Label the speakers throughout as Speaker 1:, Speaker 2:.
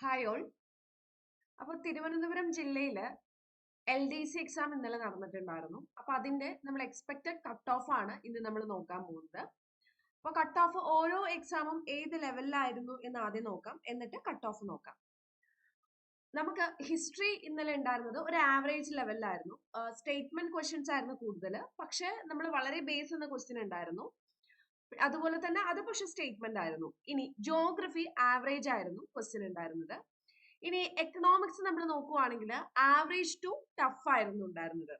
Speaker 1: Hi all അപ്പോൾ തിരുവനന്തപുരം ജില്ലയിൽ L D C exam ഇന്നലെ നടന്നിട്ടുണ്ടായിരുന്നു. അപ്പൊ അതിന്റെ നമ്മൾ എക്സ്പെക്റ്റഡ് കട്ട് ഓഫ് ആണ് ഇന്ന് നമ്മൾ നോക്കാൻ പോകുന്നത്. അപ്പൊ കട്ട് ഓഫ് ഓരോ എക്സാമും ഏത് ലെവലിലായിരുന്നു എന്ന് ആദ്യം നോക്കാം. എന്നിട്ട് കട്ട് ഓഫ് നോക്കാം. നമുക്ക് ഹിസ്റ്ററി ഇന്നലെ ഉണ്ടായിരുന്നത് ഒരു ആവറേജ് ലെവലിലായിരുന്നു സ്റ്റേറ്റ്മെന്റ് ക്വസ്റ്റ്യൻസ് ആയിരുന്നു കൂടുതൽ പക്ഷെ നമ്മൾ വളരെ ബേസ് എന്ന ക്വസ്റ്റ്യൻ ഉണ്ടായിരുന്നു അതുപോലെ തന്നെ അത് പക്ഷെ സ്റ്റേറ്റ്മെന്റ് ആയിരുന്നു. ഇനി ജോഗ്രഫി ആവറേജ് ആയിരുന്നു ക്വസ്റ്റ്യൻ ഉണ്ടായിരുന്നത് ഇനി എക്കണോമിക്സ് നമ്മൾ നോക്കുവാണെങ്കിൽ ആവറേജ് ടു ടഫ് ആയിരുന്നു ഉണ്ടായിരുന്നത്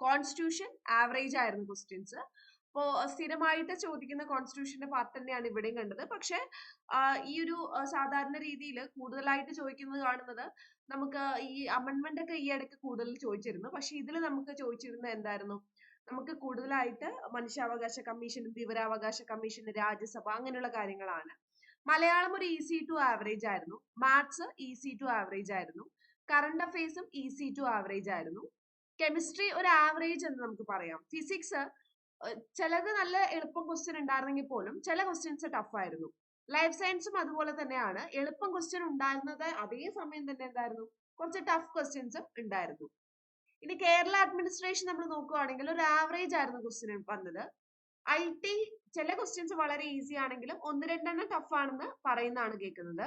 Speaker 1: കോൺസ്റ്റിറ്റ്യൂഷൻ ആവറേജ് ആയിരുന്നു ക്വസ്റ്റ്യൻസ് അപ്പോ സ്ഥിരമായിട്ട് ചോദിക്കുന്ന കോൺസ്റ്റിറ്റ്യൂഷന്റെ പാർട്ട് തന്നെയാണ് ഇവിടെയും കണ്ടത്. പക്ഷെ ഈ ഒരു സാധാരണ രീതിയിൽ കൂടുതലായിട്ട് ചോദിക്കുന്നത് കാണുന്നത് നമുക്ക് ഈ അമെന്റ്മെന്റ് ഒക്കെ ഈ ഇടയ്ക്ക് കൂടുതൽ ചോദിച്ചിരുന്നു. പക്ഷെ ഇതിൽ നമുക്ക് ചോദിച്ചിരുന്നത് എന്തായിരുന്നു? നമുക്ക് കൂടുതലായിട്ട് മനുഷ്യാവകാശ കമ്മീഷനും വിവരാവകാശ കമ്മീഷനും രാജ്യസഭ അങ്ങനെയുള്ള കാര്യങ്ങളാണ്. മലയാളം ഒരു ഈസി ടു ആവറേജ് ആയിരുന്നു. മാത്സ് ഈസി ടു ആവറേജ് ആയിരുന്നു. കറണ്ട് അഫയേഴ്സും ഈസി ടു ആവറേജ് ആയിരുന്നു. കെമിസ്ട്രി ഒരു ആവറേജ് എന്ന് നമുക്ക് പറയാം. ഫിസിക്സ് ചിലത് നല്ല എളുപ്പം ക്വസ്റ്റ്യൻ ഉണ്ടായിരുന്നെങ്കിൽ പോലും ചില ക്വസ്റ്റ്യൻസ് ടഫ് ആയിരുന്നു. ലൈഫ് സയൻസും അതുപോലെ തന്നെയാണ്. എളുപ്പം ക്വസ്റ്റ്യൻ ഉണ്ടായിരുന്നത് അതേ സമയം തന്നെ എന്തായിരുന്നു? കുറച്ച് ടഫ് ക്വസ്റ്റ്യൻസും ഉണ്ടായിരുന്നു. ഇനി കേരള അഡ്മിനിസ്ട്രേഷൻ നമ്മൾ നോക്കുകയാണെങ്കിൽ ഒരു ആവറേജ് ആയിരുന്നു ക്വസ്റ്റ്യൻ വന്നത്. ഐ ടി ചില ക്വസ്റ്റ്യൻസ് വളരെ ഈസി ആണെങ്കിലും ഒന്ന് രണ്ടെണ്ണം ടഫ് ആണെന്ന് പറയുന്നതാണ് കേൾക്കുന്നത്.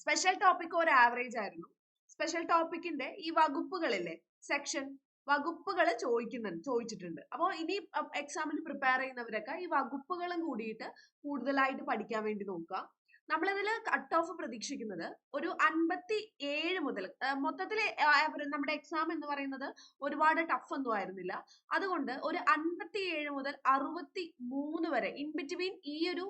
Speaker 1: സ്പെഷ്യൽ ടോപ്പിക് ഒരു ആവറേജ് ആയിരുന്നു. സ്പെഷ്യൽ ടോപ്പിക്കിന്റെ ഈ വകുപ്പുകളില്ലേ സെക്ഷൻ വകുപ്പുകൾ ചോദിക്കുന്നുണ്ട് ചോദിച്ചിട്ടുണ്ട്. അപ്പോൾ ഇനി എക്സാമിന് പ്രിപ്പയർ ചെയ്യുന്നവരൊക്കെ ഈ വകുപ്പുകളും കൂടിയിട്ട് കൂടുതലായിട്ട് പഠിക്കാൻ വേണ്ടി നോക്കുക. നമ്മളിതിൽ കട്ട് ഓഫ് പ്രതീക്ഷിക്കുന്നത് ഒരു അൻപത്തി ഏഴ് മുതൽ മൊത്തത്തിൽ നമ്മുടെ എക്സാം എന്ന് പറയുന്നത് ഒരുപാട് ടഫ് ഒന്നും ആയിരുന്നില്ല. അതുകൊണ്ട് ഒരു അൻപത്തി ഏഴ് മുതൽ അറുപത്തി മൂന്ന് വരെ ഇൻ ബിറ്റ്വീൻ ഈ ഒരു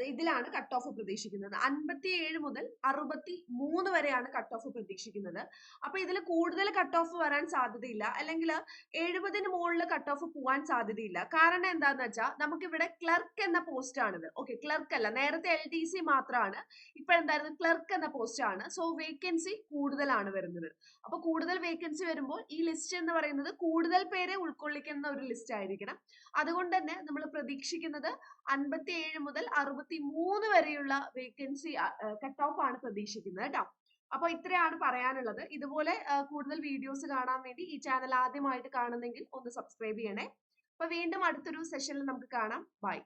Speaker 1: ഇതിലാണ് കട്ട് ഓഫ് പ്രതീക്ഷിക്കുന്നത്. അൻപത്തി ഏഴ് മുതൽ അറുപത്തി മൂന്ന് വരെയാണ് കട്ട് ഓഫ് പ്രതീക്ഷിക്കുന്നത്. അപ്പൊ ഇതിൽ കൂടുതൽ കട്ട് ഓഫ് വരാൻ സാധ്യതയില്ല. അല്ലെങ്കിൽ എഴുപതിന് മുകളിൽ കട്ട് ഓഫ് പോകാൻ സാധ്യതയില്ല. കാരണം എന്താന്ന് വെച്ചാൽ നമുക്കിവിടെ ക്ലർക്ക് എന്ന പോസ്റ്റ് ആണിത്. ഓക്കെ ക്ലർക്ക് അല്ല. നേരത്തെ എൽ ഡി സി മാത്രമാണ് ഇപ്പൊ എന്തായിരുന്നു? ക്ലർക്ക് എന്ന പോസ്റ്റ് ആണ്. സോ വേക്കൻസി കൂടുതലാണ് വരുന്നത്. അപ്പൊ കൂടുതൽ വേക്കൻസി വരുമ്പോൾ ഈ ലിസ്റ്റ് എന്ന് പറയുന്നത് കൂടുതൽ പേരെ ഉൾക്കൊള്ളിക്കുന്ന ഒരു ലിസ്റ്റ് ആയിരിക്കണം. അതുകൊണ്ട് തന്നെ നമ്മൾ പ്രതീക്ഷിക്കുന്നത് അൻപത്തി ഏഴ് മുതൽ അറുപത്തി മൂന്ന് വരെയുള്ള വേക്കൻസി കട്ട് ഓഫ് ആണ് പ്രതീക്ഷിക്കുന്നത് കേട്ടോ. അപ്പൊ ഇത്രയാണ് പറയാനുള്ളത്. ഇതുപോലെ കൂടുതൽ വീഡിയോസ് കാണാൻ വേണ്ടി ഈ ചാനൽ ആദ്യമായിട്ട് കാണുന്നെങ്കിൽ ഒന്ന് സബ്സ്ക്രൈബ് ചെയ്യണേ. അപ്പൊ വീണ്ടും അടുത്തൊരു സെഷനിൽ നമുക്ക് കാണാം. ബൈ